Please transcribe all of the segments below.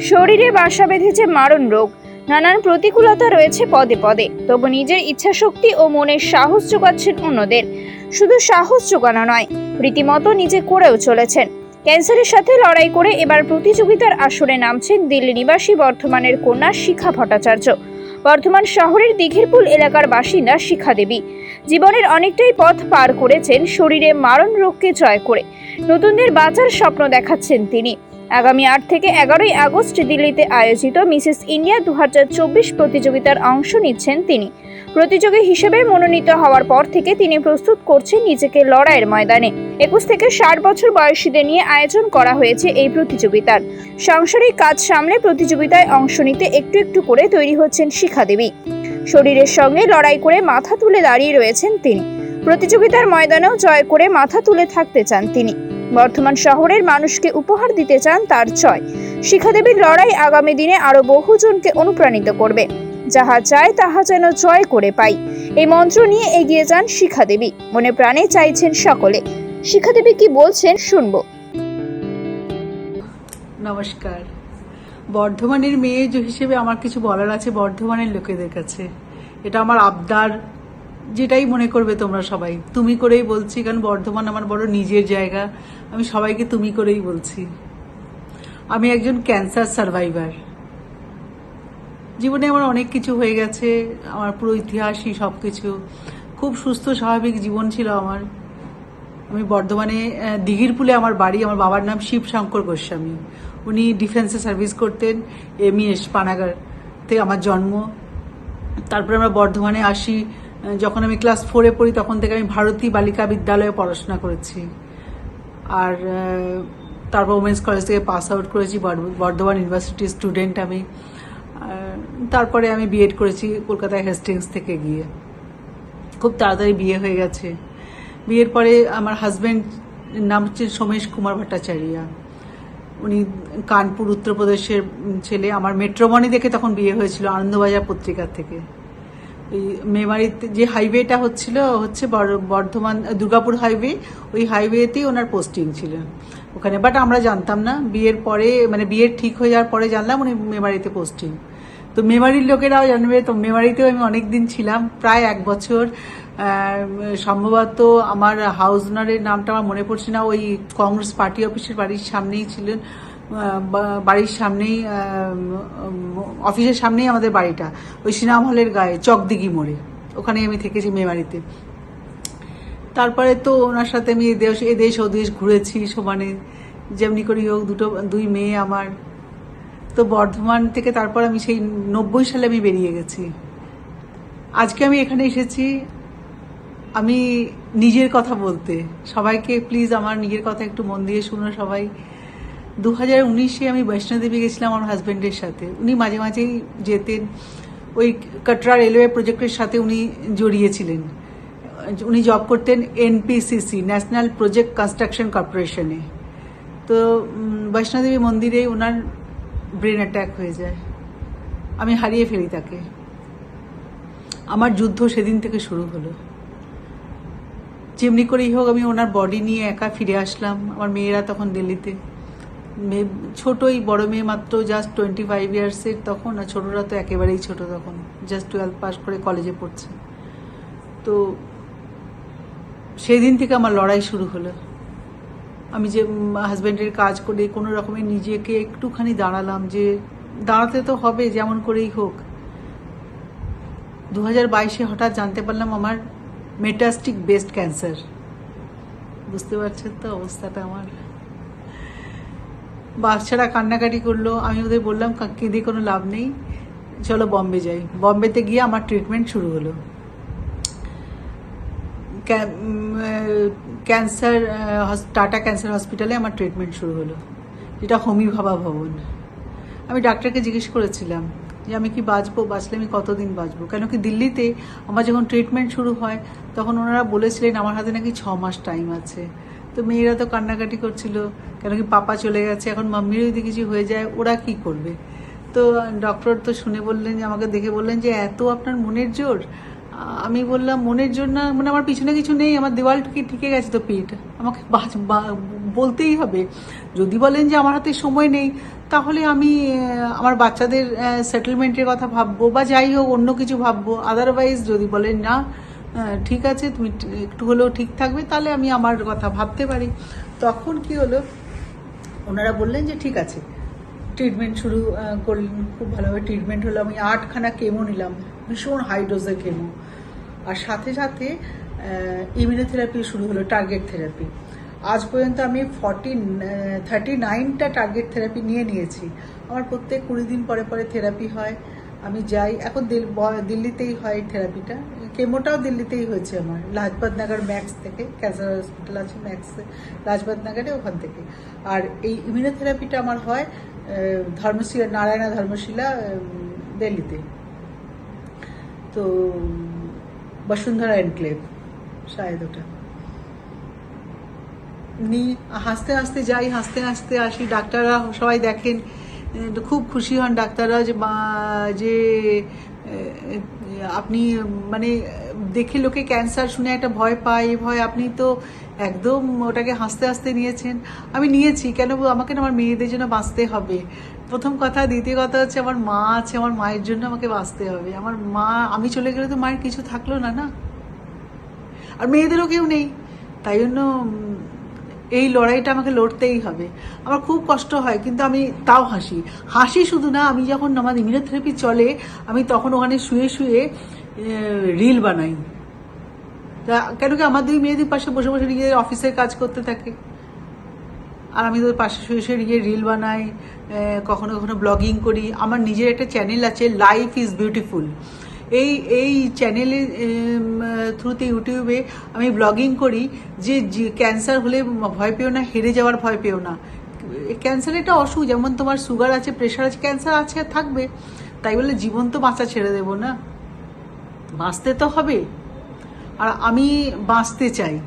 শরীরে বাসা বেঁধেছে মারণ রোগ। নানান প্রতিকূলতা রয়েছে পদে পদে। তবু নিজের ইচ্ছাশক্তি ও মনের সাহস যোগাচ্ছেন অন্যদের। শুধু সাহস যোগানো নয়, রীতিমতো নিজে করেও চলেছেন। ক্যান্সারের সাথে লড়াই করে এবার প্রতিযোগিতার আসরে নামছেন দিল্লি নিবাসী বর্ধমানের কন্যা শিখা ভট্টাচার্য। বর্ধমান শহরের দিঘিরপুল এলাকার বাসিন্দা শিখা দেবী। জীবনের অনেকটাই পথ পার করেছেন শরীরে মারণ রোগকে জয় করে। নতুনদের বাঁচার স্বপ্ন দেখাচ্ছেন তিনি। আগামী আট থেকে এগারোই আগস্ট দিল্লিতে আয়োজিত মিসেস ইন্ডিয়া দু হাজার চব্বিশ প্রতিযোগিতার অংশ নিচ্ছেন তিনি। প্রতিযোগী হিসেবে মনোনীত হওয়ার পর থেকে তিনি প্রস্তুত করছেন নিজেকে লড়াইয়ের ময়দানে। একুশ থেকে ষাট বছর বয়সীদের নিয়ে আয়োজন করা হয়েছে এই প্রতিযোগিতার। সাংসারিক কাজ সামলে প্রতিযোগিতায় অংশ নিতে একটু একটু করে তৈরি হচ্ছেন শিখা দেবী। শরীরের সঙ্গে লড়াই করে মাথা তুলে দাঁড়িয়ে রয়েছেন তিনি। প্রতিযোগিতার ময়দানেও জয় করে মাথা তুলে থাকতে চান তিনি। বর্ধমান শহরের মানুষকে উপহার দিতে চান তার জয় শিখাদেবীর লড়াই আগামী দিনে আরও বহুজনকে অনুপ্রাণিত করবে। যাহা চায় তাহা যেন জয় করে পাই। এই মন্ত্র নিয়ে এগিয়ে যান শিখাদেবী। মনে প্রাণে চাইছেন সকলে। শিখাদেবী কি বলছেন শুনব। নমস্কার। বর্ধমানের মেয়ে হিসেবে আমার কিছু বলার আছে বর্ধমানের লোকেদের কাছে। এটা আমার আবদার যেটাই মনে করবে তোমরা সবাই। তুমি করেই বলছি কারণ বর্ধমান আমার বড় নিজের জায়গা। আমি সবাইকে তুমি করেই বলছি। আমি একজন ক্যান্সার সার্ভাইভার। জীবনে আমার অনেক কিছু হয়ে গেছে আমার পুরো ইতিহাসই সব কিছু খুব সুস্থ স্বাভাবিক জীবন ছিল আমার। আমি বর্ধমানে আহ, দিঘিরপুলে আমার বাড়ি আমার বাবার নাম শিব শঙ্কর গোস্বামী। উনি ডিফেন্সে সার্ভিস করতেন এম এমইএস পানাগার থেকে আমার জন্ম। তারপরে আমরা বর্ধমানে আসি। যখন আমি ক্লাস ফোরে পড়ি, তখন থেকে আমি ভারতী বালিকা বিদ্যালয়ে পড়াশোনা করেছি। আর তারপর ওমেন্স কলেজ থেকে পাস আউট করেছি বর্ধমান ইউনিভার্সিটির স্টুডেন্ট আমি। তারপরে আমি বিএড করেছি কলকাতায় হেস্টিংস থেকে গিয়ে। খুব তাড়াতাড়ি বিয়ে হয়ে গেছে। বিয়ের পরে আমার হাজব্যান্ড নাম হচ্ছে সোমেশ কুমার ভট্টাচার্য। উনি কানপুর উত্তরপ্রদেশের ছেলে। আমার মেট্রোমনি দেখে তখন বিয়ে হয়েছিল, আনন্দবাজার পত্রিকা থেকে। ওই মেমারিতে যে হাইওয়েটা হচ্ছিল, হচ্ছে বর্ধমান, দুর্গাপুর হাইওয়ে, ওই হাইওয়েতেই ওনার পোস্টিং ছিল। ওখানে, বাট আমরা জানতাম না। বিয়ের পরে মানে বিয়ের ঠিক হয়ে যাওয়ার পরে জানলাম উনি মেমারিতে পোস্টিং। তো মেমারির লোকেরাও জানবে, তো মেমারিতেও আমি অনেক দিন ছিলাম, প্রায় এক বছর। সম্ভবত আমার হাউস ওনারের নামটা আমার মনে পড়ছে না, ওই কংগ্রেস পার্টি অফিসের বাড়ির সামনেই ছিলেন। বাড়ির সামনেই অফিসের সামনেই আমাদের বাড়িটা। ওই সিনেমা হলের গায়ে চকদিঘি মোড়ে। ওখানে আমি থেকেছি মেমারিতে তারপরে তো ওনার সাথে আমি এই দেশ এই দেশ ও দেশ ঘুরেছি সমানে। যেমনি করেই হোক, দুটো, দুই মেয়ে আমার। তো বর্ধমান থেকে তারপর আমি সেই নব্বই সালে আমি বেরিয়ে গেছি। আজকে আমি এখানে এসেছি, আমি নিজের কথা বলতে। সবাইকে প্লিজ আমার নিজের কথা একটু মন দিয়ে শুনো সবাই। দু হাজার উনিশে আমি বৈষ্ণোদেবী গেছিলাম আমার হাজব্যান্ডের সাথে। উনি মাঝে মাঝেই যেতেন। ওই কাটরা রেলওয়ে প্রজেক্টের সাথে উনি জড়িয়েছিলেন। উনি জব করতেন এনপিসিসি ন্যাশনাল প্রজেক্ট কনস্ট্রাকশন কর্পোরেশনে তো বৈষ্ণোদেবী মন্দিরে ওনার ব্রেন অ্যাটাক হয়ে যায়। আমি হারিয়ে ফেলি তাকে। আমার যুদ্ধ সেদিন থেকে শুরু হলো। যেমনি করেই হোক আমি ওনার বডি নিয়ে একা ফিরে আসলাম। আমার মেয়েরা তখন দিল্লিতে। ছোটই, বড় মেয়ে মাত্র জাস্ট টোয়েন্টি ফাইভ ইয়ার্সের তখন, আর ছোটরা তো একেবারেই ছোট তখন। জাস্ট টুয়েলভ পাস করে কলেজে পড়ছে। তো সেই দিন থেকে আমার লড়াই শুরু হলো। আমি যে হাজব্যান্ডের কাজ করে কোনো রকমে নিজেকে একটুখানি দাঁড়ালাম যে, দাঁড়াতে তো হবে, যেমন করেই হোক। দু হাজার বাইশে হঠাৎ জানতে পারলাম আমার মেটাস্টিক বেস্ট ক্যান্সার বুঝতে পারছেন তো অবস্থাটা আমার? বাচ্চারা কান্নাকাটি করল, আমি ওদের বললাম, "কা- কেঁদে কোনো লাভ নেই, চলো বম্বে যাই। বম্বেতে গিয়ে আমার ট্রিটমেন্ট শুরু হলো। ক্যান্সার টাটা ক্যান্সার হসপিটালে আমার ট্রিটমেন্ট শুরু হলো। যেটা হোমি ভাবা ভবন। আমি ডাক্তারকে জিজ্ঞেস করেছিলাম যে, আমি কি বাঁচবো? বাঁচলে আমি কতদিন বাঁচবো? কেন কি দিল্লিতে আমার যখন ট্রিটমেন্ট শুরু হয়, তখন ওনারা বলেছিলেন, আমার হাতে নাকি ছ মাস টাইম আছে। তো মেয়েরা তো কান্নাকাটি করছিল, কেন কি পাপা চলে গেছে, এখন মাম্মিরও যদি কিছু হয়ে যায়, ওরা কি করবে? তো ডক্টর তো শুনে বললেন যে, আমাকে দেখে বললেন যে, এত আপনার মনের জোর? আমি বললাম, মনের জোর না মানে আমার পিছনে কিছু নেই, আমার দেওয়াল ঠিকে গেছে তো পিঠ আমাকে বলতেই হবে। যদি বলেন যে আমার হাতে সময় নেই, তাহলে আমি আমার বাচ্চাদের সেটেলমেন্টের কথা ভাববো বা যাই হোক, অন্য কিছু ভাববো। আদারওয়াইজ যদি বলেন না ঠিক আছে তুমি একটু হলেও ঠিক থাকবে, তাহলে আমি আমার কথা ভাবতে পারি। তখন কি হলো, ওনারা বললেন যে ঠিক আছে ট্রিটমেন্ট শুরু করলেন, খুব ভালোভাবে ট্রিটমেন্ট হলো। আমি আটখানা কেমো নিলাম, ভীষণ হাই কেমো আর সাথে সাথে ইমিউনোথেরাপি শুরু হলো টার্গেট থেরাপি আজ পর্যন্ত আমি ফর্টি থার্টি নাইনটা টার্গেট থেরাপি নিয়ে নিয়েছি। আমার প্রত্যেক কুড়ি দিন পরে পরে থেরাপি হয়। আমি যাই, এখন দিল- দিল্লিতেই হয় থেরাপিটা কেমোটাও দিল্লিতেই হয়েছে আমার। লাজপত নগর ম্যাক্স থেকে ক্যান্সার হসপিটাল আছে ম্যাক্সে লাজপত নগরে ওখান থেকে। আর এই ইমিউনোথেরাপিটা আমার হয় ধর্মশিলা, নারায়ণা ধর্মশিলা দিল্লিতে। তো, বসুন্ধরা এনক্লেভ, শায়দ ওটা। নি হাসতে হাসতে যাই, হাসতে হাসতে আসি, ডাক্তাররা সবাই দেখেন খুব খুশি হন ডাক্তাররা যে বা- যে আপনি মানে দেখে লোকে ক্যান্সার শুনে একটা ভয় পায় এ ভয় আপনি তো একদম ওটাকে হাসতে হাসতে নিয়েছেন। আমি নিয়েছি, কেন আমাকে না আমার মেয়েদের জন্য বাঁচতে হবে। প্রথম কথা। দ্বিতীয় কথা হচ্ছে আমার মা আছে, আমার মায়ের জন্য আমাকে বাঁচতে হবে। আমার মা, আমি চলে গেলে তো মায়ের কিছু থাকল না না? আর মেয়েদেরও কেউ নেই। তাই জন্য এই লড়াইটা আমাকে লড়তেই হবে। আমার খুব কষ্ট হয়, কিন্তু আমি তাও হাসি। হাসি শুধু না, আমি যখন আমার ইমিউনোথেরাপি চলে, আমি তখন ওখানে শুয়ে শুয়ে রিল বানাই। তা কেন কি আমার দুই মেয়েদের পাশে বসে বসে নিজেদের অফিসের কাজ করতে থাকে? আর আমি তোর পাশে শুয়ে শুয়ে গিয়ে রিল বানাই কখনো কখনো ব্লগিং করি। আমার নিজের একটা চ্যানেল আছে লাইফ ইজ বিউটিফুল এই এই চ্যানেলে থ্রুতে ইউটিউবে আমি ব্লগিং করি যে ক্যান্সার হলে ভয় পেও না, হেরে যাওয়ার ভয় পেও না। ক্যান্সার একটা অসুখ, যেমন তোমার সুগার আছে প্রেশার আছে ক্যান্সার আছে, থাকবে। তাই বলে জীবন তো বাঁচা ছেড়ে দেবো না। বাঁচতে তো হবে। আর আমি বাঁচতে চাই।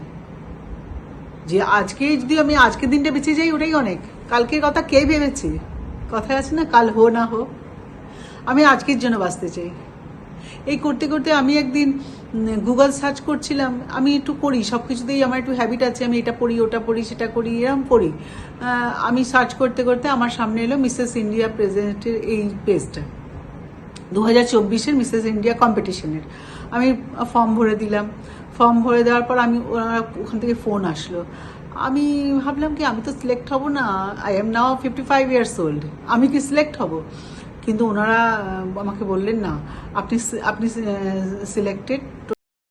যে আজকে যদি আমি, আজকের দিনটা বেঁচে যাই, ওটাই অনেক। কালকের কথা কে ভেবেছে? কথা আছে না, কাল হো না হো। আমি আজকের জন্য বাঁচতে চাই। এই করতে করতে আমি একদিন গুগল সার্চ করছিলাম। আমি একটু করি সব কিছুতেই আমার একটু হ্যাবিট আছে, আমি এটা পড়ি, ওটা পড়ি, সেটা করি এরকম করি। আমি সার্চ করতে করতে আমার সামনে এলো মিসেস ইন্ডিয়া প্রেজেন্টের এই পেজটা দু হাজার চব্বিশের মিসেস ইন্ডিয়া কম্পিটিশনের আমি ফর্ম ভরে দিলাম। ফর্ম ভরে দেওয়ার পর আমি ওখান থেকে ফোন আসলো। আমি ভাবলাম কি, আমি তো সিলেক্ট হব না। I am now fifty five years old আমি কি সিলেক্ট হব? কিন্তু ওনারা আমাকে বললেন না। আপনি আপনি সিলেক্টেড